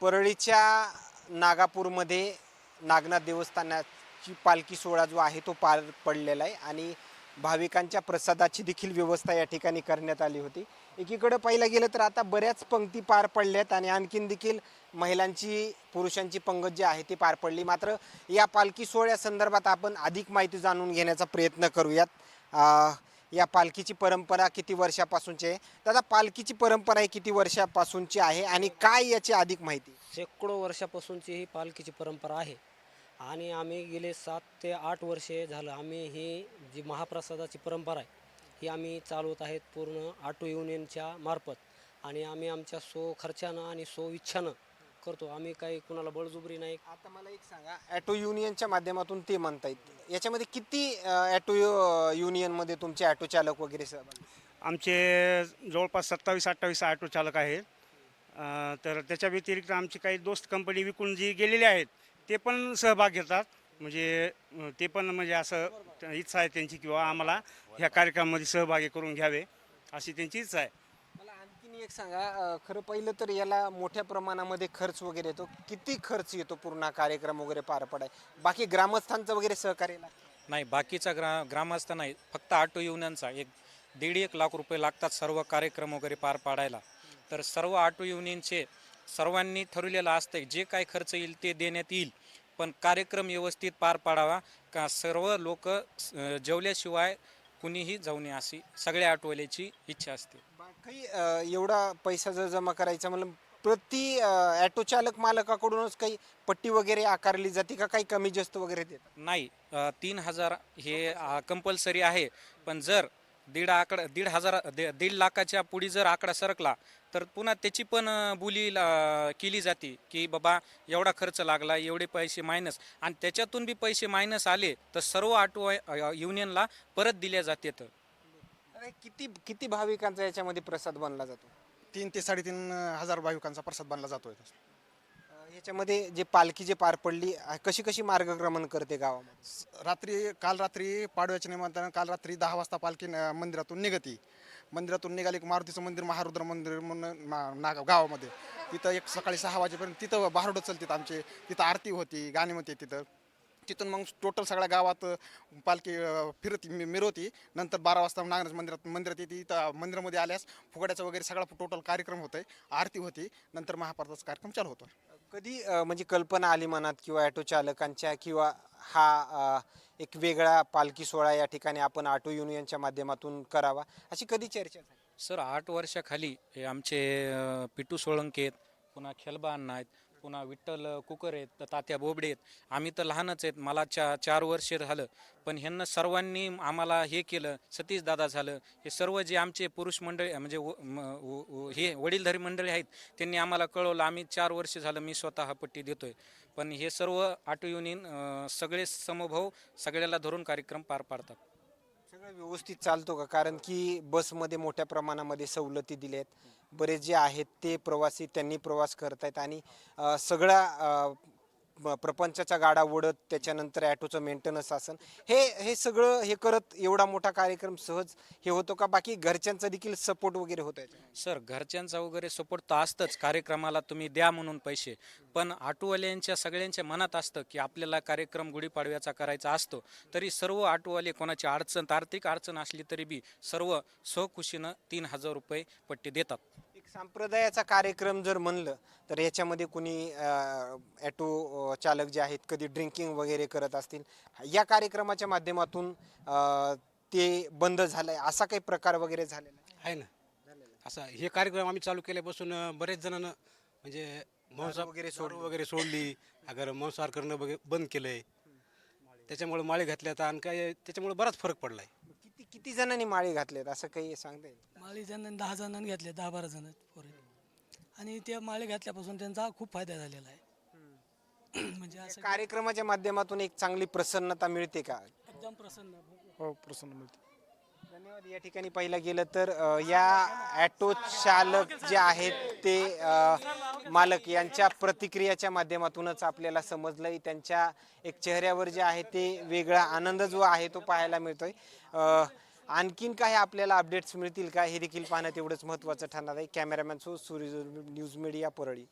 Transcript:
परळीच्या नागापूरमध्ये नागनाथ देवस्थानाची पालखी सोहळा जो आहे तो पार पडलेला आहे आणि भाविकांच्या प्रसादाची देखील व्यवस्था या ठिकाणी करण्यात आली होती. एकीकडं पाहिलं गेलं तर आता बऱ्याच पंक्ती पार पडल्यात आणि आणखीन देखील महिलांची पुरुषांची पंगत जी आहे ती पार पडली. मात्र या पालखी सोहळ्यासंदर्भात आपण अधिक माहिती जाणून घेण्याचा प्रयत्न करूयात. या पालखीची परंपरा किती वर्षापासूनची आहे? दादा पालखीची परंपरा ही किती वर्षापासूनची आहे आणि काय याची अधिक माहिती? शेकडो वर्षापासूनची ही पालखीची परंपरा आहे. आणि आम्ही गेले सात ते आठ वर्षे झालं आम्ही ही जी महाप्रसादाची परंपरा आहे ही आम्ही चालवत आहेत पूर्ण ऑटो युनियनच्या मार्फत. आणि आम्ही आमच्या सो खर्चानं आणि सो इच्छानं करतो. आम्ही काही कुणाला बळजुबरी नाही. आता मला एक सांगा ॲटो युनियनच्या माध्यमातून ते म्हणतायत. याच्यामध्ये किती ॲटो युनियनमध्ये तुमचे ॲटो चालक वगैरे आमचे जवळपास सत्तावीस अठ्ठावीस ऑटो चालक आहेत. तर त्याच्या व्यतिरिक्त आमची काही दोस्त कंपनी विकून जी गेलेले आहेत ते पण सहभाग घेतात. म्हणजे ते पण म्हणजे असं इच्छा आहे त्यांची किंवा आम्हाला ह्या कार्यक्रमामध्ये सहभागी करून घ्यावे अशी त्यांची इच्छा आहे. मला आणखीन एक सांगा खरं पहिलं तर याला मोठ्या प्रमाणामध्ये खर्च वगैरे येतो. किती खर्च येतो पूर्ण कार्यक्रम वगैरे पार पडाय? बाकी ग्रामस्थांचं वगैरे सहकार्य? नाही बाकीचा ग्रा ग्रामस्थ नाही. फक्त ऑटो युनियनचा एक दीड एक लाख रुपये लागतात सर्व कार्यक्रम वगैरे पार पाडायला. तर सर्व ऑटो युनियनचे सर्वांनी ठरवलेलं असतं जे काय खर्च येईल ते देण्यात येईल. पण कार्यक्रम व्यवस्थित पार पाडावा. का सर्व लोक जेवल्याशिवाय कुणीही जाऊ नये अशी सगळ्या ऑटोवाल्याची इच्छा असते. बा- काही अं, एवढा पैसा जर जमा करायचा म्हणलं प्रति ॲटो चालक मालकाकडूनच काही पट्टी वगैरे आकारली जाते का? काही कमी जास्त वगैरे देतात? नाही. तीन हजार हे कंपल्सरी आहे. पण जर दीड आकडा दीड हजार दीड लाखाच्या पुढे जर आकडा सरकला तर पुन्हा त्याची पण बोली केली जाते की बाबा एवढा खर्च लागला एवढे पैसे मायनस आणि त्याच्यातून बी पैसे मायनस आले तर सर्व ऑटो युनियनला परत दिल्या जाते तर अरे किती किती भाविकांचा याच्यामध्ये प्रसाद बनला जातो? तीन ते साडेतीन हजार भाविकांचा प्रसाद बनला जातोय अं, याच्यामध्ये जे पालखी जे पार पडली कशी कशी मार्गक्रमण करते गावामध्ये? रात्री काल रात्री पाडव्याच्या निमित्तानं काल रात्री दहा वाजता पालखी न- मंदिरातून निघती. मंदिरातून निघाले की मारुतीचं मंदिर महारुद्र मंदिर म्हणून मा- नागाव गावामध्ये. तिथं एक सकाळी सहा वाजेपर्यंत तिथं बारुडं चलतात आमचे. तिथं आरती होती गाणी होती तिथं. तिथून मग टोटल सगळ्या गावात पालखी अं, फिरती मि- मिरवती. नंतर बारा वाजता नागराज मंदिरात मंदिरात येते. इथं मंदिरामध्ये आल्यास फुगड्याचा वगैरे सगळा टोटल कार्यक्रम होतोय. आरती होती. नंतर महाभारताचा कार्यक्रम चालू होतो कधी म्हणजे कल्पना आली मनात किंवा ॲटो चालकांच्या किंवा हा एक वेगळा पालखी सोहळा या ठिकाणी आपण ऑटो युनियनच्या माध्यमातून करावा अशी कधी चर्चा झाली? सर आठ वर्षाखाली हे आमचे पिटू सोळंके आहेत पुन्हा खेलबा अण्णा आहेत पुन्हा विठ्ठल कुकर आहेत तर तात्या बोबडे आहेत. आम्ही तर लहानच आहेत मला चा चार वर्ष झालं. पण ह्यांना सर्वांनी आम्हाला हे केलं सतीश दादा झालं. हे सर्व जे आमचे पुरुष मंडळी म्हणजे व- हे वडीलधारी मंडळी आहेत त्यांनी आम्हाला कळवलं आम्ही चार वर्ष झालं मी स्वतः पट्टी पट्टी देतोय. पण हे सर्व ऑटो युनियन सगळे समभाव सगळ्याला धरून कार्यक्रम पार पाडतात. सगळं व्यवस्थित चालतो का? कारण की बसमध्ये मोठ्या प्रमाणामध्ये सवलती दिल्या आहेत बरेच जे आहेत ते प्रवासी त्यांनी प्रवास करत आहेत आणि सगळ्या प्रपंचाच्या गाडा ओढत त्याच्यानंतर ॲटोचं मेंटेनन्स असन. हे हे सगळं हे करत एवढा मोठा कार्यक्रम सहज हे होतो का? बाकी घरच्यांचा देखील सपोर्ट वगैरे होत आहे सर घरच्यांचा वगैरे सपोर्ट तर असतंच. कार्यक्रमाला तुम्ही द्या म्हणून पैसे. पण ऑटोवाल्यांच्या सगळ्यांच्या मनात असतं की आपल्याला कार्यक्रम गुढीपाडव्याचा करायचा असतो. तरी सर्व ऑटोवाले कोणाची अडचण आर्थिक अडचण असली तरी बी सर्व सहखुशीनं तीन हजार रुपये पट्टी देतात. संप्रदायाचा कार्यक्रम जर म्हणलं तर याच्यामध्ये कुणी ॲटो चालक जे आहेत कधी ड्रिंकिंग वगैरे करत असतील या कार्यक्रमाच्या माध्यमातून ते बंद झालंय असा काही प्रकार वगैरे झालेला आहे? आहे ना. असा हे कार्यक्रम आम्ही चालू केल्यापासून बरेच जणांना म्हणजे मांसा वगैरे दारू वगैरे सोडली अगर मांसाहार करणं वगैरे बंद केलंय. त्याच्यामुळे माळे घातल्यात आणि काय त्याच्यामुळे बराच फरक पडलाय. किती किती जणांनी माळी घातलेत? असं काही सांगता येईल? माळी जणांनी दहा जणांनी घेतले दहा बारा जण पोरे. आणि त्या माळे घातल्यापासून त्यांचा खूप फायदा झालेला आहे. म्हणजे असं कार्यक्रमाच्या माध्यमातून एक चांगली प्रसन्नता मिळते का? एकदम प्रसन्न हो प्रसन्न मिळते. धन्यवाद. या ठिकाणी पाहिलं गेलं तर या ॲटो चालक जे आहेत ते मालक यांच्या प्रतिक्रियाच्या माध्यमातूनच आपल्याला समजलंय. त्यांच्या एक चेहऱ्यावर जे आहे ते वेगळा आनंद जो आहे तो पाहायला मिळतोय. आणखीन काही आपल्याला अपडेट्स मिळतील का हे देखील पाहणं तेवढंच महत्त्वाचं ठरणार आहे. कॅमेरामॅन सो सूर्य न्यूज मीडिया परळी.